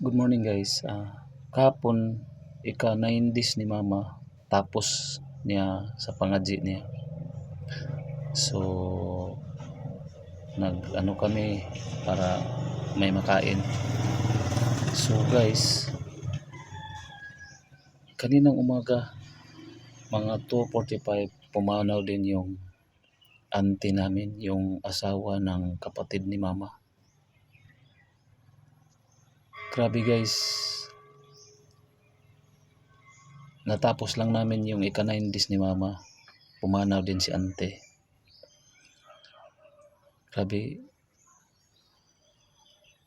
Good morning guys. Ah, kahapon ika 9 days ni mama tapos niya sa pangadji niya. So nag ano kami para may makain. So guys, kaninang umaga mga 2:45 pumanaw din yung auntie namin, yung asawa ng kapatid ni mama. Grabe guys. Natapos lang namin yung ika 9 days ni mama. Pumanaw din si ante. Grabe.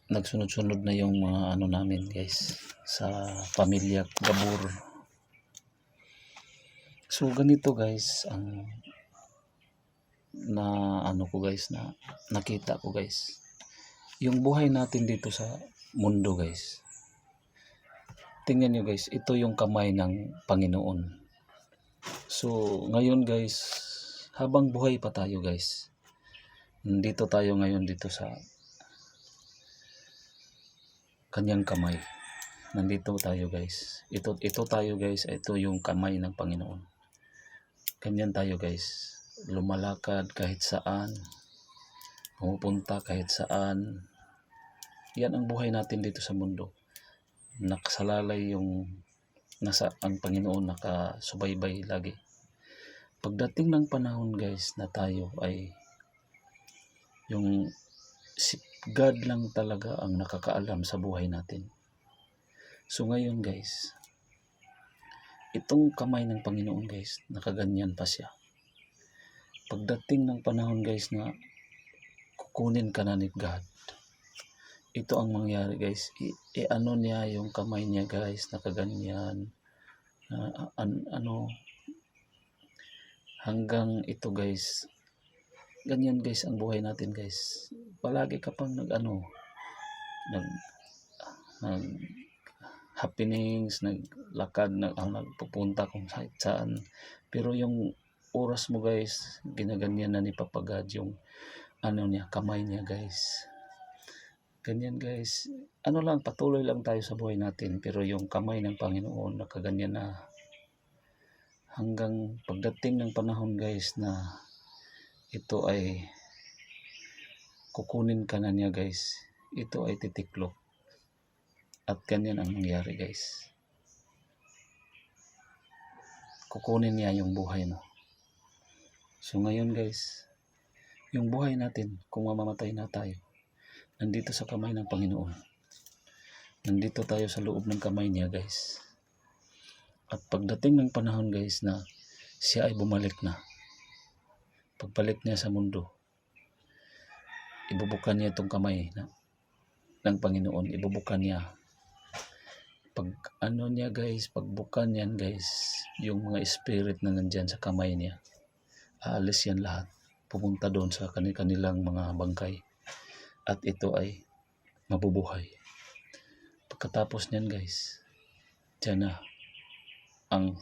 Nagsunod-sunod na yung mga ano namin guys sa pamilya Gabur. So ganito guys ang na ano ko guys na nakita ko guys. Yung buhay natin dito sa mundo guys. Tingnan nyo guys, ito yung kamay ng Panginoon. So ngayon guys, habang buhay pa tayo guys, nandito tayo ngayon dito sa kanyang kamay. Nandito tayo guys. Ito, ito tayo guys, ito yung kamay ng Panginoon. Ganyan tayo guys. Lumalakad kahit saan. Pumupunta kahit saan yan ang buhay natin dito sa mundo. Nakasalalay yung nasa ang Panginoon nakasubaybay lagi. Pagdating ng panahon guys na tayo ay yung si God lang talaga ang nakakaalam sa buhay natin. So ngayon guys, itong kamay ng Panginoon guys, nakaganyan pa siya. Pagdating ng panahon guys na kukunin ka na ni God, ito ang mangyari guys. I, i ano niya yung kamay niya guys. Nakaganyan uh, an, ano hanggang ito guys. Ganyan guys ang buhay natin guys. Palagi ka pang nag ano nag nag happenings naglakad nag, ah, nagpupunta kung saan pero yung oras mo guys ginaganyan na ni Papagad yung ano niya kamay niya guys Ganyan guys. Ano lang, patuloy lang tayo sa buhay natin. Pero yung kamay ng Panginoon, nakaganyan na. Hanggang pagdating ng panahon guys na ito ay kukunin ka na niya guys. Ito ay titiklop. At ganyan ang nangyari guys. Kukunin niya yung buhay mo. So ngayon guys, yung buhay natin, kung mamamatay na tayo, nandito sa kamay ng Panginoon. Nandito tayo sa loob ng kamay niya guys. At pagdating ng panahon guys na siya ay bumalik na. Pagbalik niya sa mundo, ibubukan niya itong kamay na, ng Panginoon. Ibubukan niya. Pag ano niya guys, pagbukan yan guys, yung mga spirit na nandyan sa kamay niya, aalis yan lahat. Pupunta doon sa kanilang mga bangkay at ito ay mabubuhay. Pagkatapos niyan guys, dyan na ang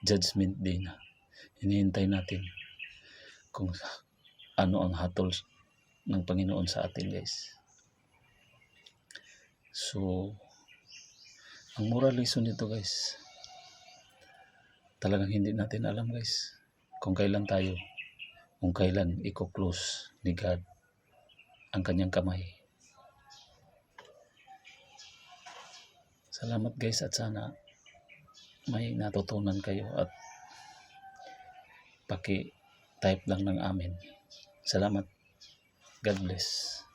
judgment day na. Hinihintay natin kung ano ang hatol ng Panginoon sa atin guys. So, ang moral lesson nito guys, talagang hindi natin alam guys kung kailan tayo, kung kailan i-close ni God ang kanyang kamay. Salamat guys at sana may natutunan kayo at paki-type lang ng amin. Salamat. God bless.